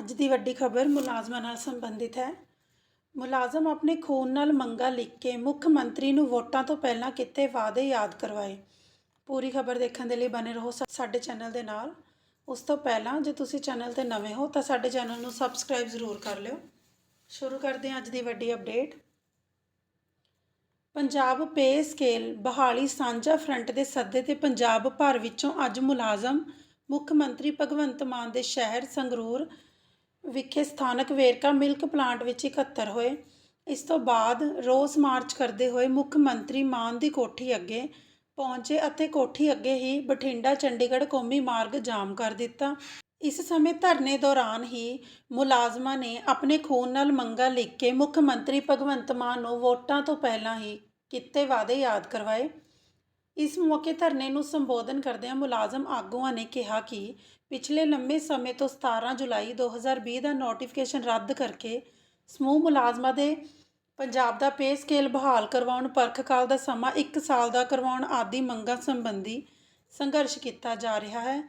ਅੱਜ ਦੀ ਵੱਡੀ ਖਬਰ ਮੁਲਾਜ਼ਮਾਂ ਨਾਲ ਸੰਬੰਧਿਤ ਹੈ। ਮੁਲਾਜ਼ਮ ਆਪਣੇ ਖੂਨ ਨਾਲ ਮੰਗਾ ਲਿਖ ਕੇ ਮੁੱਖ ਮੰਤਰੀ ਨੂੰ ਵੋਟਾਂ ਤੋਂ ਪਹਿਲਾਂ ਕੀਤੇ ਵਾਅਦੇ ਯਾਦ ਕਰਵਾਏ। ਪੂਰੀ ਖਬਰ ਦੇਖਣ ਦੇ ਲਈ ਬਨੇ ਰਹੋ ਸਾ- ਸਾਡੇ ਚੈਨਲ ਦੇ ਨਾਲ। ਉਸ ਤੋਂ ਪਹਿਲਾਂ ਜੇ ਤੁਸੀਂ ਚੈਨਲ ਤੇ ਨਵੇਂ ਹੋ ਤਾਂ ਸਾਡੇ ਚੈਨਲ ਨੂੰ ਸਬਸਕ੍ਰਾਈਬ ਜ਼ਰੂਰ ਕਰ ਲਿਓ। ਸ਼ੁਰੂ ਕਰਦੇ ਹਾਂ ਅੱਜ ਦੀ ਵੱਡੀ ਅਪਡੇਟ। ਪੰਜਾਬ ਪੇ ਸਕੇਲ ਬਹਾਲੀ ਸਾਂਝਾ ਫਰੰਟ ਦੇ ਸੱਦੇ ਤੇ ਪੰਜਾਬ ਭਰ ਵਿੱਚੋਂ ਅੱਜ ਮੁਲਾਜ਼ਮ ਮੁੱਖ ਮੰਤਰੀ ਭਗਵੰਤ ਮਾਨ ਦੇ ਸ਼ਹਿਰ ਸੰਗਰੂਰ ਵਿਖੇ ਸਥਾਨਕ ਵੇਰਕਾ ਮਿਲਕ ਪਲਾਂਟ ਵਿੱਚ ਇਕੱਤਰ ਹੋਏ। ਇਸ ਤੋਂ ਬਾਅਦ ਰੋਸ ਮਾਰਚ ਕਰਦੇ ਹੋਏ ਮੁੱਖ ਮੰਤਰੀ ਮਾਨ ਦੀ ਕੋਠੀ ਅੱਗੇ ਪਹੁੰਚੇ ਅਤੇ ਕੋਠੀ ਅੱਗੇ ਹੀ ਬਠਿੰਡਾ, ਚੰਡੀਗੜ੍ਹ ਕੌਮੀ ਮਾਰਗ ਜਾਮ ਕਰ ਦਿੱਤਾ। ਇਸ ਸਮੇਂ ਧਰਨੇ ਦੌਰਾਨ ਹੀ ਮੁਲਾਜ਼ਮਾਂ ਨੇ ਆਪਣੇ ਖੂਨ ਨਾਲ ਮੰਗਾ ਲਿਖ ਕੇ ਮੁੱਖ ਮੰਤਰੀ ਭਗਵੰਤ ਮਾਨ ਨੂੰ ਵੋਟਾਂ ਤੋਂ ਪਹਿਲਾਂ ਹੀ ਕੀਤੇ ਵਾਅਦੇ ਯਾਦ ਕਰਵਾਏ। ਇਸ ਮੌਕੇ ਧਰਨੇ ਨੂੰ ਸੰਬੋਧਨ ਕਰਦਿਆਂ ਮੁਲਾਜ਼ਮ ਆਗੂਆਂ ਨੇ ਕਿਹਾ ਕਿ ਪਿਛਲੇ ਲੰਮੇ ਸਮੇਂ ਤੋਂ 17 ਜੁਲਾਈ 2020 ਦਾ ਨੋਟੀਫਿਕੇਸ਼ਨ ਰੱਦ ਕਰਕੇ ਸਮੂਹ ਮੁਲਾਜ਼ਮਾਂ ਦੇ ਪੰਜਾਬ ਦਾ ਪੇ ਸਕੇਲ ਬਹਾਲ ਕਰਵਾਉਣ ਪਰਖ ਕਾਲ ਦਾ ਸਮਾਂ 1 ਸਾਲ ਦਾ ਕਰਵਾਉਣ ਆਦਿ ਮੰਗਾਂ ਸੰਬੰਧੀ ਸੰਘਰਸ਼ ਕੀਤਾ ਜਾ ਰਿਹਾ ਹੈ।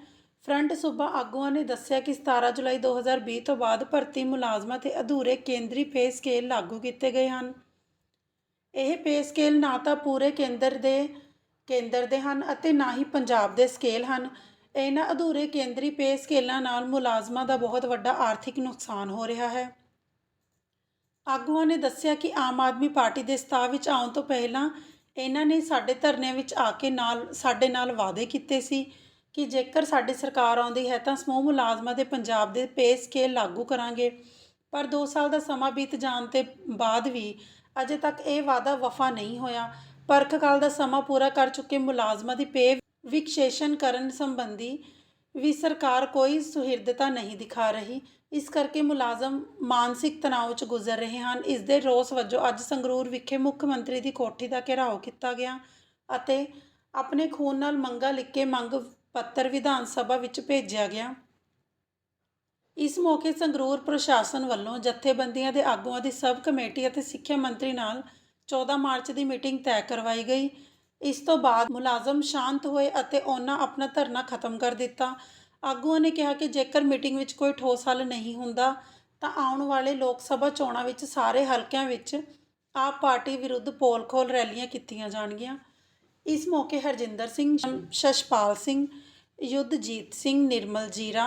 ਫਰੰਟ ਸੂਬਾ ਆਗੂਆਂ ਨੇ ਦੱਸਿਆ ਕਿ 17 ਜੁਲਾਈ 2020 ਤੋਂ ਬਾਅਦ ਭਰਤੀ ਮੁਲਾਜ਼ਮਾਂ ਤੇ ਅਧੂਰੇ ਕੇਂਦਰੀ ਪੇ ਸਕੇਲ ਲਾਗੂ ਕੀਤੇ ਗਏ ਹਨ। ਇਹ ਪੇ ਸਕੇਲ ਨਾ ਤਾਂ ਪੂਰੇ ਕੇਂਦਰ ਦੇ ਕੇਂਦਰ ਦੇ ਹਨ ਅਤੇ ਨਾ ਹੀ ਪੰਜਾਬ ਦੇ ਸਕੇਲ ਹਨ। ਇਹਨਾਂ ਅਧੂਰੇ ਕੇਂਦਰੀ ਪੇ ਸਕੇਲਾਂ ਨਾਲ ਮੁਲਾਜ਼ਮਾਂ ਦਾ ਬਹੁਤ ਵੱਡਾ ਆਰਥਿਕ ਨੁਕਸਾਨ ਹੋ ਰਿਹਾ ਹੈ। ਆਗੂਆਂ ਨੇ ਦੱਸਿਆ ਕਿ ਆਮ ਆਦਮੀ ਪਾਰਟੀ ਦੇ ਸਤਾਅ ਵਿੱਚ ਆਉਣ ਤੋਂ ਪਹਿਲਾਂ ਇਹਨਾਂ ਨੇ ਸਾਡੇ ਧਰਨਿਆਂ ਵਿੱਚ ਆ ਕੇ ਨਾਲ ਸਾਡੇ ਨਾਲ ਵਾਅਦੇ ਕੀਤੇ ਸੀ ਕਿ ਜੇਕਰ ਸਾਡੀ ਸਰਕਾਰ ਆਉਂਦੀ ਹੈ ਤਾਂ ਸਮੂਹ ਮੁਲਾਜ਼ਮਾਂ ਦੇ ਪੰਜਾਬ ਦੇ ਪੇ ਸਕੇਲ ਲਾਗੂ ਕਰਾਂਗੇ। ਪਰ 2 ਸਾਲ ਦਾ ਸਮਾਂ ਬੀਤ ਜਾਣ ਤੇ ਬਾਅਦ ਵੀ ਅਜੇ ਤੱਕ ਇਹ ਵਾਅਦਾ ਵਫਾ ਨਹੀਂ ਹੋਇਆ। ਪਰਖ ਕਾਲ ਦਾ ਸਮਾਂ ਪੂਰਾ ਕਰ ਚੁੱਕੇ ਮੁਲਾਜ਼ਮਾਂ ਦੀ ਪੇ ਵਿਕਸ਼ੇਸ਼ਨ ਕਰਨ ਸੰਬੰਧੀ ਵੀ ਸਰਕਾਰ ਕੋਈ ਸੁਹਿਰਦਤਾ ਨਹੀਂ ਦਿਖਾ ਰਹੀ। ਇਸ ਕਰਕੇ ਮੁਲਾਜ਼ਮ ਮਾਨਸਿਕ ਤਣਾਅ 'ਚ ਗੁਜ਼ਰ ਰਹੇ ਹਨ। ਇਸ ਦੇ ਰੋਸ ਵਜੋਂ ਅੱਜ ਸੰਗਰੂਰ ਵਿਖੇ ਮੁੱਖ ਮੰਤਰੀ ਦੀ ਕੋਠੀ ਦਾ ਘਿਰਾਓ ਕੀਤਾ ਗਿਆ ਅਤੇ ਆਪਣੇ ਖੂਨ ਨਾਲ ਮੰਗਾ ਲਿਖ ਕੇ ਮੰਗ ਪੱਤਰ ਵਿਧਾਨ ਸਭਾ ਵਿੱਚ ਭੇਜਿਆ ਗਿਆ। ਇਸ ਮੌਕੇ ਸੰਗਰੂਰ ਪ੍ਰਸ਼ਾਸਨ ਵੱਲੋਂ ਜਥੇਬੰਦੀਆਂ ਦੇ ਆਗੂਆਂ ਦੀ ਸਬ ਕਮੇਟੀ ਅਤੇ ਸਿੱਖਿਆ ਮੰਤਰੀ ਨਾਲ 14 ਮਾਰਚ ਦੀ ਮੀਟਿੰਗ ਤੈਅ ਕਰਵਾਈ ਗਈ। ਇਸ ਤੋਂ ਬਾਅਦ ਮੁਲਾਜ਼ਮ ਸ਼ਾਂਤ ਹੋਏ ਅਤੇ ਉਹਨਾਂ ਆਪਣਾ ਧਰਨਾ ਖਤਮ ਕਰ ਦਿੱਤਾ। ਆਗੂਆਂ ਨੇ ਕਿਹਾ ਕਿ ਜੇਕਰ ਮੀਟਿੰਗ ਵਿੱਚ ਕੋਈ ਠੋਸ ਹੱਲ ਨਹੀਂ ਹੁੰਦਾ, ਤਾਂ ਆਉਣ ਵਾਲੇ ਲੋਕ ਸਭਾ ਚੋਣਾਂ ਵਿੱਚ ਸਾਰੇ ਹਲਕਿਆਂ ਵਿੱਚ ਆਪ ਪਾਰਟੀ ਵਿਰੁੱਧ ਪੋਲ ਖੋਲ ਰੈਲੀਆਂ ਕੀਤੀਆਂ ਜਾਣਗੀਆਂ। ਇਸ ਮੌਕੇ ਹਰਜਿੰਦਰ ਸਿੰਘ, ਸ਼ਸ਼ਪਾਲ ਸਿੰਘ, ਯੁੱਧਜੀਤ ਸਿੰਘ, ਨਿਰਮਲ ਜੀਰਾ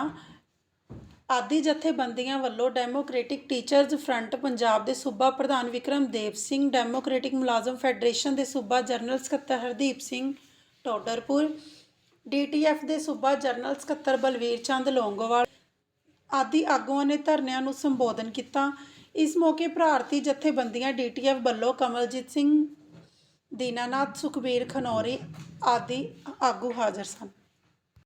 ਆਦਿ ਜਥੇਬੰਦੀਆਂ ਵੱਲੋਂ ਡੈਮੋਕ੍ਰੈਟਿਕ ਟੀਚਰਜ਼ ਫਰੰਟ ਪੰਜਾਬ ਦੇ ਸੂਬਾ ਪ੍ਰਧਾਨ ਵਿਕਰਮਦੇਵ ਸਿੰਘ ਡੈਮੋਕ੍ਰੈਟਿਕ ਮੁਲਾਜ਼ਮ ਫੈਡਰੇਸ਼ਨ ਦੇ ਸੂਬਾ ਜਨਰਲ ਸਕੱਤਰ ਹਰਦੀਪ ਸਿੰਘ ਟੋਡਰਪੁਰ ਡੀਟੀਐਫ ਦੇ ਸੂਬਾ ਜਨਰਲ ਸਕੱਤਰ ਬਲਵੀਰ ਚੰਦ ਲੌਂਗੋਵਾਲ ਆਦਿ ਆਗੂਆਂ ਨੇ ਧਰਨਿਆਂ ਨੂੰ ਸੰਬੋਧਨ ਕੀਤਾ। ਇਸ ਮੌਕੇ ਭਾਰਤੀ ਜਥੇਬੰਦੀਆਂ ਡੀਟੀਐਫ ਵੱਲੋਂ ਕਮਲਜੀਤ ਸਿੰਘ, ਦੀਨਾਨਾਥ ਸੁਖਬੀਰ ਖਨੌਰੀ ਆਦਿ ਆਗੂ ਹਾਜ਼ਰ ਸਨ।